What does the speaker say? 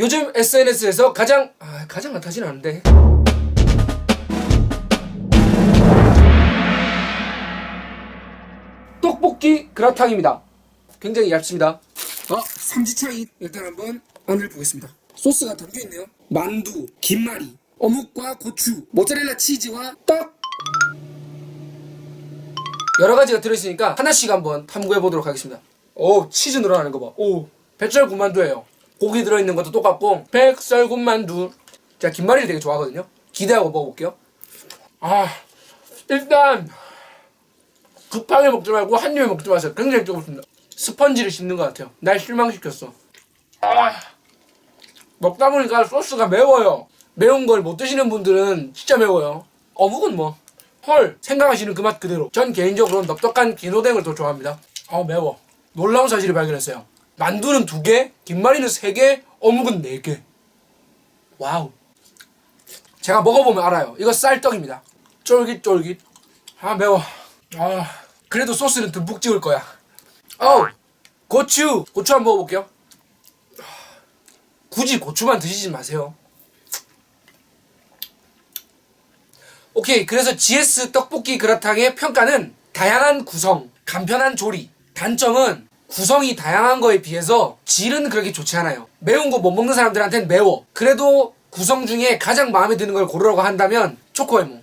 요즘 SNS에서 가장 아, 가장 핫하진 않은데 떡볶이 그라탕입니다. 굉장히 얇습니다. 어, 삼지차이 일단 한번 안을 보겠습니다. 소스가 담겨 있네요. 만두, 김말이, 어묵과 고추, 모짜렐라 치즈와 떡. 여러 가지가 들어있으니까 하나씩 한번 탐구해 보도록 하겠습니다. 오, 치즈 늘어나는 거 봐. 오, 백설군만두예요. 고기 들어있는 것도 똑같고 백설군만두. 제가 김말이를 되게 좋아하거든요. 기대하고 먹어볼게요. 아, 일단 급하게 먹지 말고 한 입에 먹지 마세요. 굉장히 뜨겁습니다. 스펀지를 씹는 것 같아요. 날 실망시켰어. 아, 먹다 보니까 소스가 매워요. 매운 걸 못 드시는 분들은 진짜 매워요. 어묵은 뭐, 헐, 생각하시는 그 맛 그대로. 전 개인적으로 넉넉한 기노댕을 더 좋아합니다. 아, 매워. 놀라운 사실을 발견했어요. 만두는 두 개, 김말이는 세 개, 어묵은 네 개. 와우. 제가 먹어보면 알아요. 이거 쌀떡입니다. 쫄깃쫄깃. 아, 매워. 아, 그래도 소스는 듬뿍 찍을 거야. 어우, 고추! 고추 한번 먹어볼게요. 굳이 고추만 드시지 마세요. 오케이, 그래서 GS 떡볶이 그라탕의 평가는 다양한 구성, 간편한 조리. 단점은 구성이 다양한 거에 비해서 질은 그렇게 좋지 않아요. 매운 거 못 먹는 사람들한테는 매워. 그래도 구성 중에 가장 마음에 드는 걸 고르라고 한다면 초코에몽.